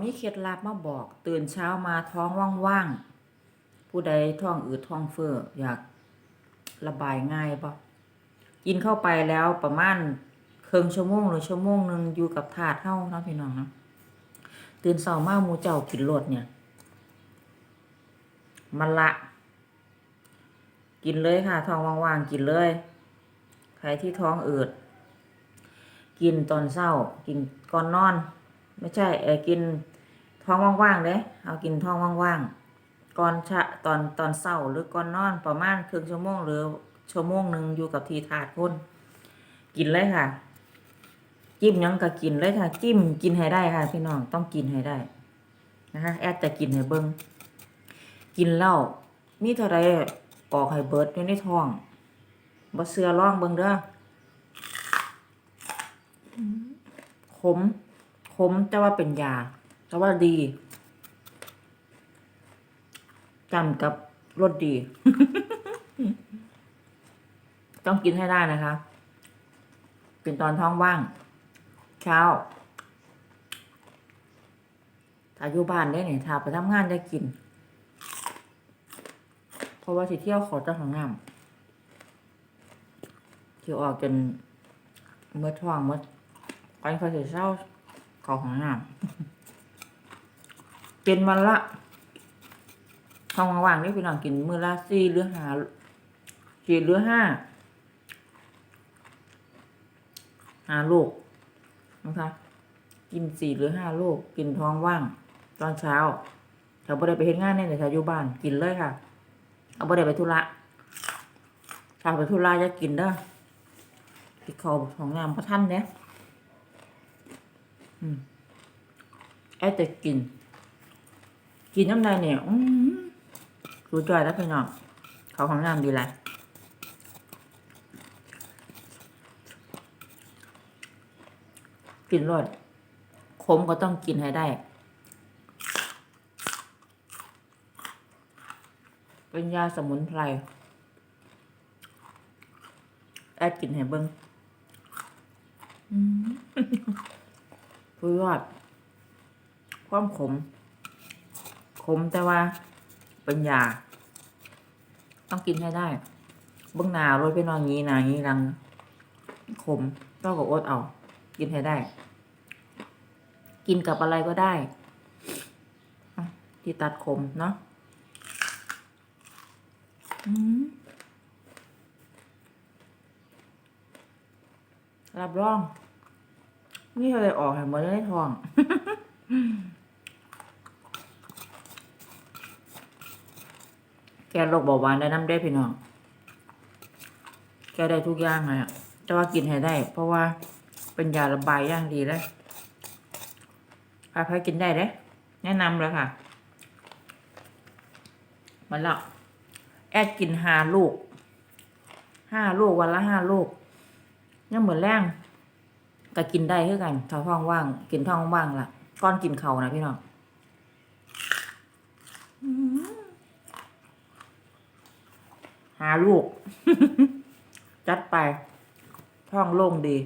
มีเคล็ดลับมาบอก ตื่นเช้ามาท้องว่างๆ ผู้ใดท้องอืดท้องเฟ้ออยากระบายง่ายปะกินเข้าไปแล้วประมาณครึ่งชั่วโมงหรือชั่วโมงหนึ่งอยู่กับถาดเท่านะพี่น้องนะตื่นเช้ามาหมูเจ้ากินรสเนี่ยมันละ กินเลยค่ะ ท้องว่างๆ กินเลย ใครที่ท้องอืด กินตอนเช้า กินก่อนนอน ไม่ใช่เออกินท้องว่างๆเด้เอากินท้องว่างๆก่อนชะตอนตอนเช้าหรือก่อนนอนประมาณครึ่งชั่วโมงหรือชั่วโมงหนึ่งอยู่กับทีถาดพ่นกินเลยค่ะ จิ้มยังก็กินเลยค่ะ จิ้มกินให้ได้ค่ะ พี่น้องต้องกินให้ได้นะคะแอดจะกินให้เบิ้งกินเหล้ามีเท่าไรออกให้เบิดอยู่ในท้องบ่เสือร่องเบิ้งเด้อขม มแต่ว่าเป็นยา แต่ว่าดีจำกับรสดี ต้องกินให้ได้นะคะเป็นตอนท้องว่าง เช้าถ้าอยู่บ้านได้เนี่ยถ้าไปทำงานได้กิน เพราะว่าสิเที่ยวขอเจ้าของน้ำที่ออกจนเมื่อท้องเมื่อไปคอยสิเศร้า เขาของน้ำเป็นวันละท้องว่างนี่พี่น้องกินมื้อละสี่หรือห้าสี่หรือห้าห้าลูกนะคะ กินสี่หรือห้าลูกกินท้องว่าง ตอนเช้าถ้าบ่ได้ไปเฮ็ดงานเนี่ยแต่ถ้าอยู่บ้านกินเลยค่ะ เอาบ่ได้ไปธุระถ้าไปธุระจะกินเด้อที่เขาของน้ำพระท่านเนี่ย อืมไอ้แต่กิน กินน้ำลายเนี่ยอืมรู้จอยแล้วพี่น้องเขาของน้ำดีไรกินรสขมก็ต้องกินให้ได้ เป็นยาสมุนไพร แอดกินให้เบิ้งอืม คือยอด ความขม ขมแต่ว่าเป็นยาต้องกินให้ได้เบื้องหน้ารถไปนอนงี้นางี้รัง ขมต้องกับอดเอา กินให้ได้ กินกับอะไรก็ได้ ที่ตัดขมเนาะรับรอง นี่อะไรออกให้หมดเลยทอง แกโรคเบาหวานได้น้ำได้พี่น้อง แกได้ทุกอย่างเลยอะแต่ว่ากินให้ได้ เพราะว่าเป็นยาระบายอย่างดีเลยใครๆกินได้เด้แนะนำเลยค่ะมันละแอดกินห้าลูก ห้าลูกวันละห้าลูกยังเหมือนแรง ก็กินได้เท่ากันท้าท้องว่าง กินท้องว่างละก้อนกินเขานะพี่น้องอื้อหือหาลูก จัดไป ท้องโล่งดี